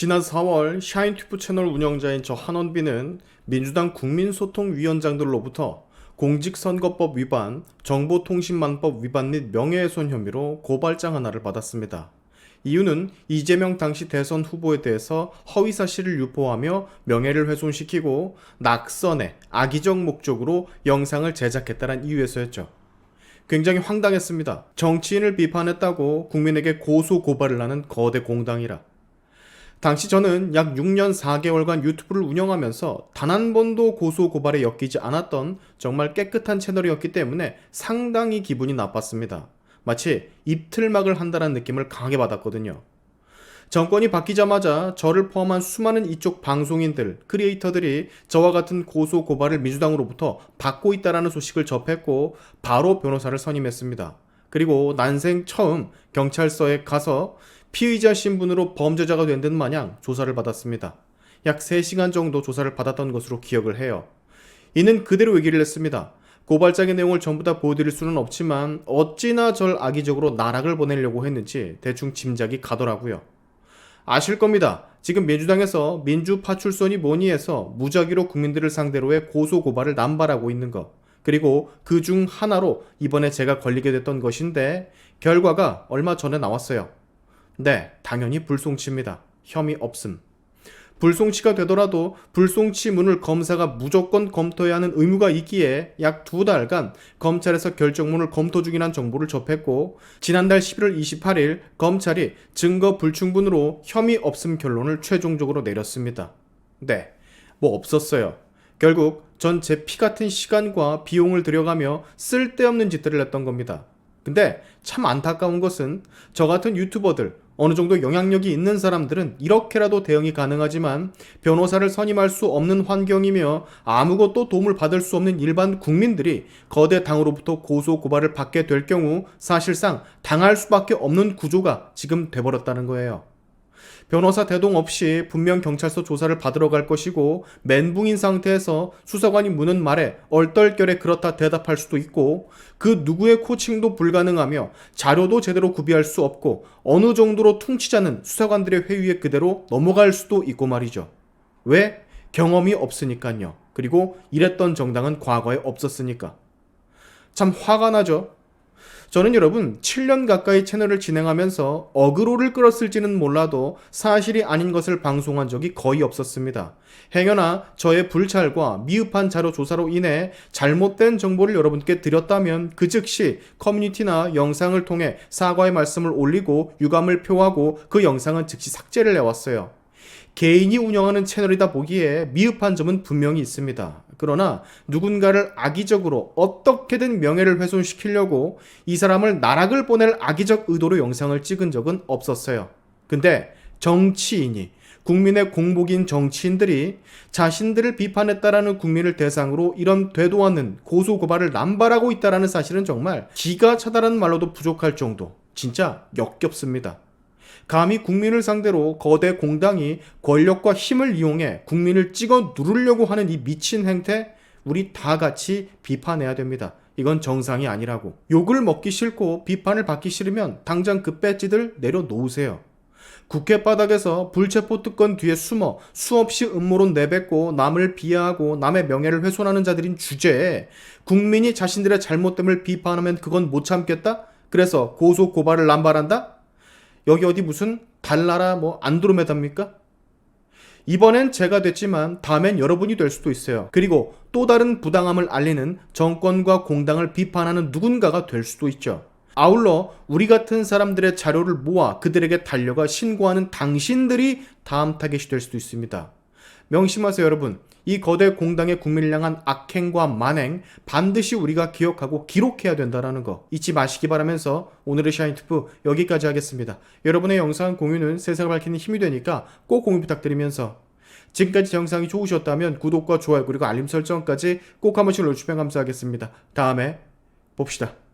지난 4월 샤인튜브 채널 운영자인 저 한원빈은 민주당 국민소통위원장들로부터 공직선거법 위반, 정보통신망법 위반 및 명예훼손 혐의로 고발장 하나를 받았습니다. 이유는 이재명 당시 대선 후보에 대해서 허위 사실을 유포하며 명예를 훼손시키고 낙선에 악의적 목적으로 영상을 제작했다는 이유에서였죠. 굉장히 황당했습니다. 정치인을 비판했다고 국민에게 고소 고발을 하는 거대 공당이라. 당시 저는 약 6년 4개월간 유튜브를 운영하면서 단 한 번도 고소 고발에 엮이지 않았던 정말 깨끗한 채널이었기 때문에 상당히 기분이 나빴습니다. 마치 입틀막을 한다는 느낌을 강하게 받았거든요. 정권이 바뀌자마자 저를 포함한 수많은 이쪽 방송인들, 크리에이터들이 저와 같은 고소 고발을 민주당으로부터 받고 있다라는 소식을 접했고 바로 변호사를 선임했습니다. 그리고 난생 처음 경찰서에 가서 피의자 신분으로 범죄자가 된 듯 마냥 조사를 받았습니다. 약 3시간 정도 조사를 받았던 것으로 기억을 해요. 이는 그대로 얘기를 했습니다. 고발장의 내용을 전부 다 보여드릴 수는 없지만 어찌나 절 악의적으로 나락을 보내려고 했는지 대충 짐작이 가더라고요. 아실 겁니다. 지금 민주당에서 민주 파출선이 뭐니 해서 무작위로 국민들을 상대로의 고소 고발을 남발하고 있는 것. 그리고 그 중 하나로 이번에 제가 걸리게 됐던 것인데 결과가 얼마 전에 나왔어요. 네, 당연히 불송치입니다. 혐의 없음. 불송치가 되더라도 불송치 문을 검사가 무조건 검토해야 하는 의무가 있기에 약 두 달간 검찰에서 결정문을 검토 중이란 정보를 접했고 지난달 11월 28일 검찰이 증거 불충분으로 혐의 없음 결론을 최종적으로 내렸습니다. 네, 뭐 없었어요. 결국 전 제 피 같은 시간과 비용을 들여가며 쓸데없는 짓들을 했던 겁니다. 근데 참 안타까운 것은 저 같은 유튜버들, 어느 정도 영향력이 있는 사람들은 이렇게라도 대응이 가능하지만 변호사를 선임할 수 없는 환경이며 아무것도 도움을 받을 수 없는 일반 국민들이 거대 당으로부터 고소 고발을 받게 될 경우 사실상 당할 수밖에 없는 구조가 지금 돼버렸다는 거예요. 변호사 대동 없이 분명 경찰서 조사를 받으러 갈 것이고 멘붕인 상태에서 수사관이 묻는 말에 얼떨결에 그렇다 대답할 수도 있고 그 누구의 코칭도 불가능하며 자료도 제대로 구비할 수 없고 어느 정도로 퉁치자는 수사관들의 회유에 그대로 넘어갈 수도 있고 말이죠. 왜? 경험이 없으니까요. 그리고 이랬던 정당은 과거에 없었으니까. 참 화가 나죠. 저는 여러분 7년 가까이 채널을 진행하면서 어그로를 끌었을지는 몰라도 사실이 아닌 것을 방송한 적이 거의 없었습니다. 행여나 저의 불찰과 미흡한 자료 조사로 인해 잘못된 정보를 여러분께 드렸다면 그 즉시 커뮤니티나 영상을 통해 사과의 말씀을 올리고 유감을 표하고 그 영상은 즉시 삭제를 해왔어요. 개인이 운영하는 채널이다 보기에 미흡한 점은 분명히 있습니다. 그러나 누군가를 악의적으로 어떻게든 명예를 훼손시키려고 이 사람을 나락을 보낼 악의적 의도로 영상을 찍은 적은 없었어요. 근데 정치인이 국민의 공복인 정치인들이 자신들을 비판했다라는 국민을 대상으로 이런 되도 않는 고소 고발을 남발하고 있다라는 사실은 정말 기가 차다라는 말로도 부족할 정도 진짜 역겹습니다. 감히 국민을 상대로 거대 공당이 권력과 힘을 이용해 국민을 찍어 누르려고 하는 이 미친 행태 우리 다 같이 비판해야 됩니다. 이건 정상이 아니라고. 욕을 먹기 싫고 비판을 받기 싫으면 당장 그 배지들 내려놓으세요. 국회 바닥에서 불체포 특권 뒤에 숨어 수없이 음모론 내뱉고 남을 비하하고 남의 명예를 훼손하는 자들인 주제에 국민이 자신들의 잘못됨을 비판하면 그건 못 참겠다? 그래서 고소 고발을 남발한다? 여기 어디 무슨 달나라 뭐 안드로메다입니까? 이번엔 제가 됐지만 다음엔 여러분이 될 수도 있어요. 그리고 또 다른 부당함을 알리는 정권과 공당을 비판하는 누군가가 될 수도 있죠. 아울러 우리 같은 사람들의 자료를 모아 그들에게 달려가 신고하는 당신들이 다음 타겟이 될 수도 있습니다. 명심하세요, 여러분. 이 거대 공당의 국민을 향한 악행과 만행 반드시 우리가 기억하고 기록해야 된다는 거 잊지 마시기 바라면서 오늘의 샤인투프 여기까지 하겠습니다. 여러분의 영상 공유는 세상을 밝히는 힘이 되니까 꼭 공유 부탁드리면서 지금까지 영상이 좋으셨다면 구독과 좋아요 그리고 알림 설정까지 꼭 한 번씩 눌러주시면 감사하겠습니다. 다음에 봅시다.